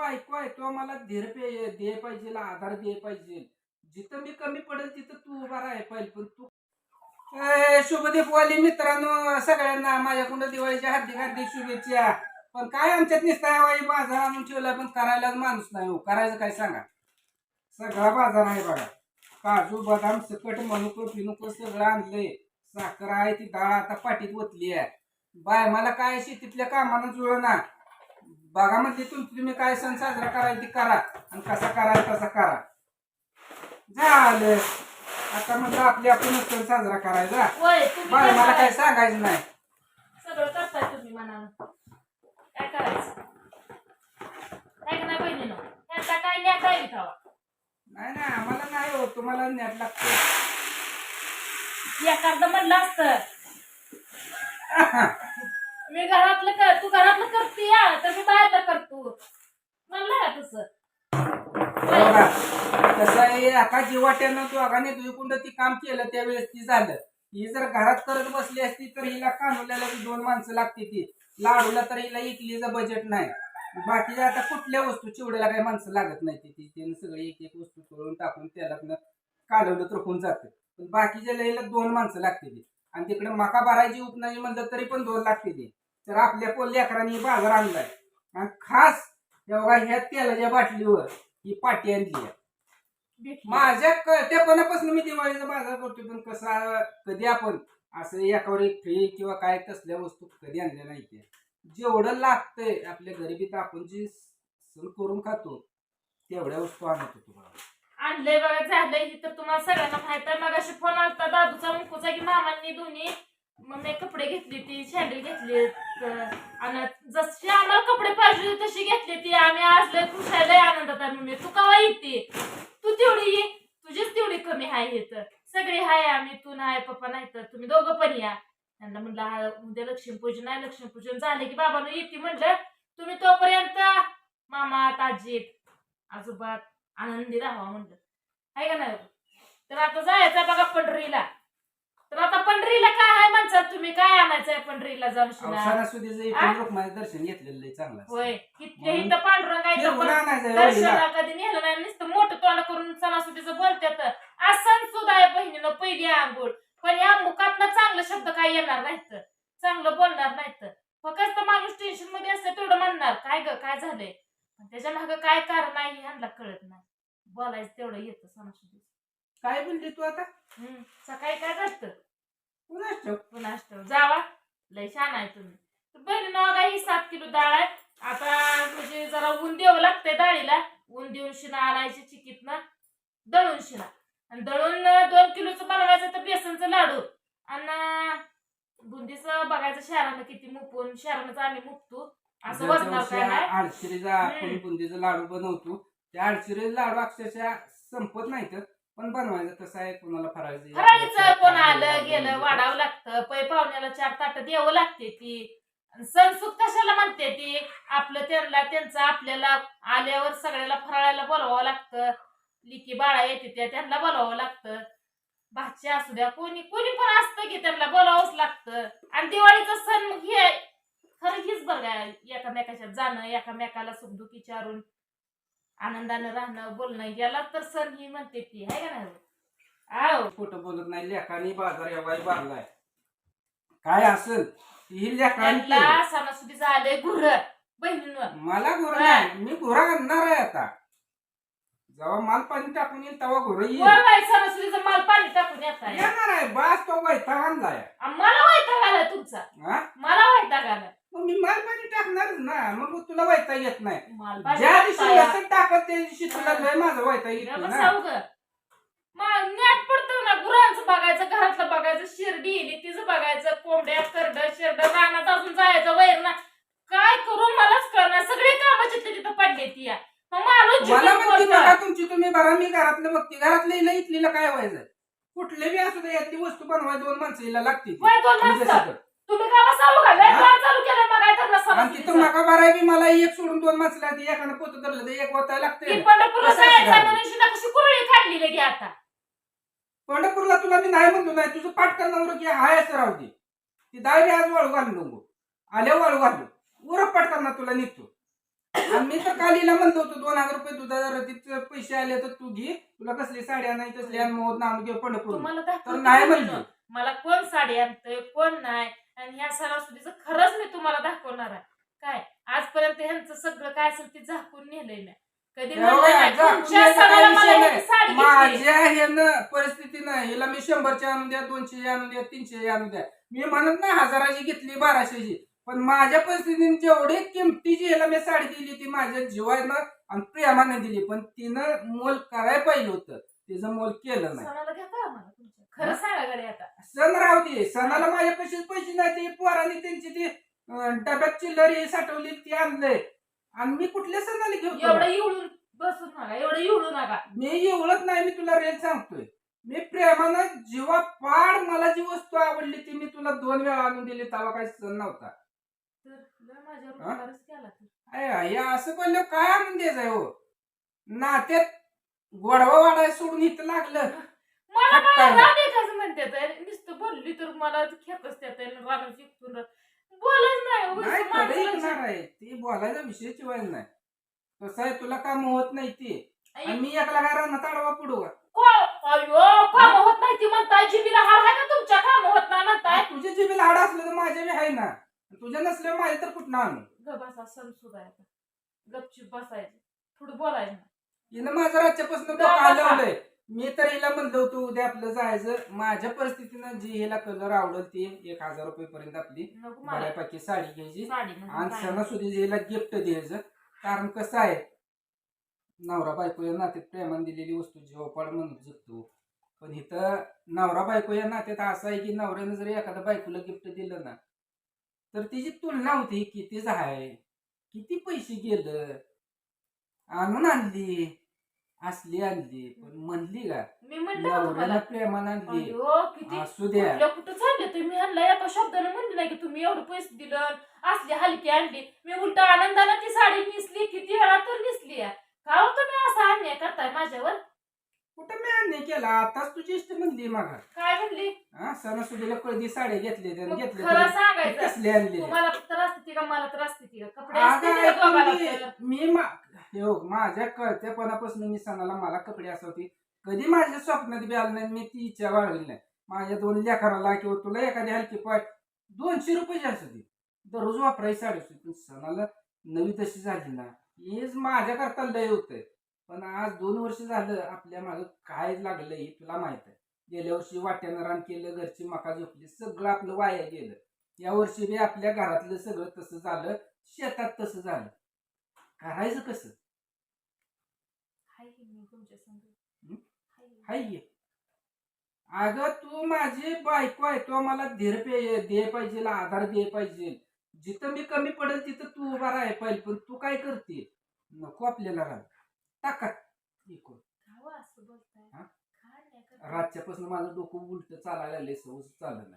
ऐकू आहे तो मला धीर पे दे पाहिजे आधार दे पाहिजे. जिथं मी कमी पडेल तिथं तू उभा राहाय पाहिजे. पण तू ए, शुभदीप वाली मित्रांनो सगळ्यांना माझ्याकडून दिवाळीच्या हार्दिक हार्दिक शुभेच्छा. पण काय आमच्यात निसताय वाई बाजार आणून ठेवला पण करायलाच माणूस नाही हो. करायचं काय सांगा? सगळा बाजार आहे बघा. काजू बदाम सकट मनुको पिनुको सगळं आणलंय. साखर आहे ती डाळ आता पाठीत ओतली आहे. बाय मला काय शेतीतल्या कामानं जुळ ना म्हणजे तुमची तुम्ही काय सण साजरा करायचा ते करा. आणि कसा करायचा तसा करा. झालं. आता म्हटलं आपली आपण सण साजरा करायचा. होय तुम्ही बाय मला. काय सांगायचं नाही. सगळं करताय तुम्ही मनानं काय करायचं? काय नाही बहिणीनं त्यांचा काय न्या काय विकावा नाही नाही आम्हाला नाही हो तुम्हाला नेट लागतो एखादं म्हणलं असतं. मी घरातलं कर तू घरातलं करते या तर मी बाहेरलं करतो. म्हणलं का तसं. कसं आहे आता जीवाट्यानं दोघांनी दुईकुंड ती काम केलं त्यावेळेस ती झालं. ही जर घरात करत बसली असती तर हिला कानवल्याला बी दोन माणसं लागते ती. लाडूला तर हिला इकलीचं बजेट नाही. बाकी आता कुठल्या वस्तू चिवड्याला काही माणसं लागत नाही ती त्यानं सगळी एक एक वस्तू तोडून टाकून त्याला कालवलं तर होऊन जातं. पण बाकीच्या लईला दोन माणसं लागते ती. आणि तिकडे मका भरायची उपनाची म्हणलं तरी पण दोन लागते ती तर आपल्या पोल लेकरांनी बाजार आणलाय आणि खास एवढा ह्या तेलाच्या बाटलीवर ही पाटी आणली आहे. माझ्या कळत्यापणापासून मी दिवाळीचा बाजार करतोय पण कसा कधी आपण असं एकावर एक फ्री किंवा काय तसल्या वस्तू कधी आणल्या नाही त्या जेवढं लागतंय आपल्या गरिबीत आपण जी सण करून खातो तेवढ्या वस्तू आणत होतो बघा. आणलंय बघा झालंय हे तर तुम्हाला सगळ्यांना माहीत आहे. मग फोन आलता दादूचा मुकुचा की मामांनी दोन्ही मग मी कपडे घेतली ती सॅन्डल घेतली आणि जशी आम्हाला कपडे पाहिजे तशी घेतली ती. आम्ही आज लय खुश आहे लय आनंदात आहे मम्मी. तू कवा येते? तू तेवढी ये. तुझीच तेवढी कमी आहे हे तर. सगळी हाय आम्ही तू नाही पप्पा नाही तर. तुम्ही दोघं पण या. त्यांना म्हणलं हा, उद्या लक्ष्मीपूजन आहे. लक्ष्मीपूजन झालं की बाबानं येते म्हणलं. तुम्ही तोपर्यंत मामा ताजी आजोबा आनंदी राहावा म्हणलं. आहे का नाही? तर आता जायचं बघा पंढरीला. तर आता पंढरीला काय आहे माणसात तुम्ही? काय आणायचंय पंढरीला जाऊन आ? रुक्माचं दर्शन घेतलेलं चांगलं. होय. इतके म्हणून इथं पांडुरंगायचं पण. दर्शनाला कधी नेलं नाही नुसतं मोठं तोंड करून सणासुदीचं बोलतात आज सण सुद्धा आहे बहिणीनं पहिली आंघोळ. पण या मुखातनं चांगलं शब्द काय येणार नाहीत. चांगलं बोलणार नाहीत. फक्त माणूस टेन्शनमध्ये असतं तेवढं म्हणणार. काय ग काय झालंय? पण त्याच्या मागं काय कारण आहे हे ह्यांना कळत नाही. बोलायचं तेवढं येतं सणासुदी काय म्हणली तू आता? हम्म सकाळी काय घडतं कुणास? पुन्हा असतं जावा लय छान आहे तुम्ही. तर बहिणीनं बघा ही सात किलो डाळ आहे. आता म्हणजे जरा ऊन द्यावं लागतंय डाळीला. ऊन देऊन शिना आणायची चिकीतनं. दळून शिना. आणि दळून दोन किलोचं बनवायचं तर बेसनचं लाडू. आणि बुंदीचं बघायचं शहरानं किती मुपून शहरानंच आम्ही मुपतो. असं वजनावर काय नाही. आपण. बुंदीचा लाडू बनवतो. त्या आळशिरी लाडू अक्षरशः संपत नाहीत पण बनवायचं कसं आहे कोणाला फरायचं फराळीचं कोण आलं गेलं वाढावं लागतं पै पाहुण्याला चार ताट द्यावं लागते ती. सणसुख कशाला म्हणते ती? आपलं त्यांना त्यांचं आपल्याला आल्यावर सगळ्याला फराळाला बोलवावं लागतं. लिकी बाळा येते त्या त्यांना बोलावं लागतं. भाची असू द्या कोणी कोणी पण असतं की त्यांना बोलावंच लागतं. आणि दिवाळीचा सण मग हे खरं हीच बघा एकामेकाच्या जाणं एकामेकाला सुखदुःख विचारून. आनंदानं राहणं बोलणं याला तर सण ही म्हणते ती आहे का नाही? आहो. खोटं बोलत नाही लेखानी बाजार एवढा भरलाय काय असेल? ही लेखानी त्यांना सणासुदीचं आलंय घुर बहिणींवर. मला घोर नाही मी घोरा आणणार आहे आता. जेव्हा माल पाणी टाकून येईल तेव्हा घोर येईल. सणासुदीचं माल पाणी टाकून येत आहे. येणार आहे बास तो वैताग आणलाय. मला वैताग आलाय तुमचा. हा मला वैताग आलाय. मग मी माल पाणी टाकणारच ना. मग तुला वैताग येत नाही. माल ज्या दिवशी. लसूण टाकत त्या दिवशी तुला लय माझं वैताग येतो ना. नेट पडतं ना. गुरांचं बघायचं घरातलं बघायचं शिर्डी इली तिचं बघायचं कोंबड्या करड शिरड रानात अजून जायचं वैर ना. काय करू मलाच कळणार. सगळे कामाची तिथं पडले ती या. मग माणूस मला जिथून म्हणते बोलतं. बघा तुमची तुम्ही बघा मी घरातलं बघते. घरातलं हिला इथलीला काय व्हायचं? कुठले बी असू दे यातली वस्तू बनवाय दोन माणसं हिला लागते. वय दोन. तुम्ही का चालू का लय? काम चालू केलं मग काय करणार आणि? तिथं बी मला एक सोडून दोन माणसं लागते एखादं पोत धरलं तर एक वाचायला लागते पंढरपूरला कसं जायचं असणार? म्हणून शिना कशी कुरळी काढली लगे आता? पंढरपूरला तुला मी नाही म्हणतो नाही तुझं पाठ करणार की हाय असं राहू दे. ती बी आज वाळू घालून नको आल्या वाळू घालू उरप पाठ करणार तुला निघतो. आणि मी तर कालीला म्हणतो होतो दोन हजार रुपये दुधाच्या रतीचे पैसे आले तर तू घे. तुला कसली साड्या नाही तसली आणि मोहत नाम घे पंढरपूर तुम्हाला तर दाखवते नाही ना म्हणली. मला कोण साडी आणतंय कोण नाही? आणि ह्या सणासुदीचं खरंच मी तुम्हाला दाखवणार आहे. काय? आजपर्यंत ह्यांचं सगळं काय असेल ते झाकून नेलंय मी कधी म्हणलं नाही. झाकून तुमच्या नेलं काय सणाला विषय मला नाही. ह्यांनी साडी घेतली. माझ्या ह्यानं परिस्थितीनं हिला मी शंभरची आणून द्या दोनशे आणून द्या तीनशे आणून द्या. मी म्हणत नाही हजाराची घेतली बाराशेची. पण माझ्या परिस्थितीने जेवढी किमतीची ह्याला मी साडी दिली ती माझ्या जीवानं आणि प्रेमानं दिली. पण तिनं मोल करायला पाहिजे होतं. तिचं मोल केलं नाही. सणाला घेता आम्हाला? खरं सांगा गडे आता. सण राहू दे. सणाला माझ्या कशीच पैसे नाही ते पोरांनी त्यांची ती अं, डब्यात चिल्लरी साठवली ती आणलंय. आणि मी कुठल्या सणाला घेऊ एवढं इवळून बसू नका एवढं इवळू नका. मी एवढंच नाही मी तुला रेल सांगतोय. मी प्रेमानं जीवा पाड मला जी वस्तू आवडली ती मी तुला दोन वेळा आणून दिली तेव्हा काही सण नव्हता. तर लय माझ्यावर हा? उपकारच केला तर. अरे हे असं बोललं काय आणून द्यायचंय हो? नात्यात गोडवा वाढाय सोडून इथं लागलं. मला नाही. राग एकाच म्हणते तर नुसतं बोलली तर मला खेपच त्यात राग शिकतून बोलच नाही उगाच नाही खरं माणसाला ऐकणार आहे. ते बोलायचा विषय चिवायला नाही. कसं आहे तुला काम होत नाही ते. आणि मी एकला काय राहणार? ताडवा का को- अयो काम होत नाही ती म्हणताय जिबीला हाड आहे का तुमच्या? काम होत नाही म्हणताय. तुझ्या जिबीला हाड असलं तर माझ्या बी आहे ना. तुझ्या नसल्यावर माझ्या तर कुठं आणू? ग बसा सण आहे गपचूप बसायचं. थोडं बोलायचं. हिनं माझं राज्यापासून डोकं. हलवलंय. मी तर हिला म्हणलं होतं उद्या आपलं जायचं. माझ्या परिस्थितीनं जी हिला कलर आवडल ती एक हजार रुपये पर्यंत आपली. नको मला. बऱ्यापैकी साडी घ्यायची. साडी म्हणजे आणि काय. सणासुदी हिला गिफ्ट द्यायचं. कारण कसं आहे नवरा बायको या नात्यात प्रेमान दिलेली वस्तू जीवपाड म्हणून जगतो. पण इथं नवरा बायको या नात्यात असं आहे की नवऱ्यानं जर एखाद्या बायकोला गिफ्ट दिलं ना तर तिची तुलना होती कितीच आहे किती पैसे गेलं आणून आणली. असली आणली पण म्हणली का? मी म्हणलं का नवऱ्यानं तुम्हाला प्रेमान आणली. अयो किती असू द्या. कुठं चालले तुम्ही? ह्यांना एका शब्दाने म्हणले नाही की तुम्ही एवढं पैसे दिलं असली हलकी आणली. मी उलट आनंदानं ती साडी नेसली किती वेळा तर नेसली आहे. का हो तुम्ही असा अन्याय करताय माझ्यावर? कुठं मी अन्याय केला? आताच तुझी इष्ट म्हणली मागा काय म्हणली? हा सणासुदीला कळदी साड्या घेतले घेतले खरं सांगायचं कसले आणले? तुम्हाला त्रास देते का मला त्रास देते का? कपडे असते का दोघाला. मी हे माझ्या कळत्यापणापासून मी सणाला मला कपडे असं होते कधी माझ्या स्वप्नात बी आलं नाही मी ती इच्छा बाळगली नाही. माझ्या दोन लेकराला किंवा तुला एखादी हलकी पाठ दोनशे रुपये असू दे दररोज वापरायची साडी पण सणाला नवी तशी झाली ना. हेच माझ्याकरता लय होतंय. पण आज दोन वर्ष झालं आपल्या मागं काय लागलं हे तुला माहीत आहे. गेल्या वर्षी वाट्यानं रान केलं घरची मका झोपली सगळं आपलं वाया गेलं. या वर्षी बी आपल्या घरातलं सगळं तसं झालं शेतात तसं झालं. करायचं कसं? हाय. अगं तू माझी बायको आहे तो मला धीर पे दे पाहिजे आधार दे पाहिजे. जिथं मी कमी पडेल तिथं तू उभा राहाय पाहिजे पण तू काय करते? नको आपल्याला टाका इकडून. का हो असं बोलताय हा? काय नाही करताय? रातच्यापासून माझं डोकं उलट चालायला लागले सवस चाललं नाही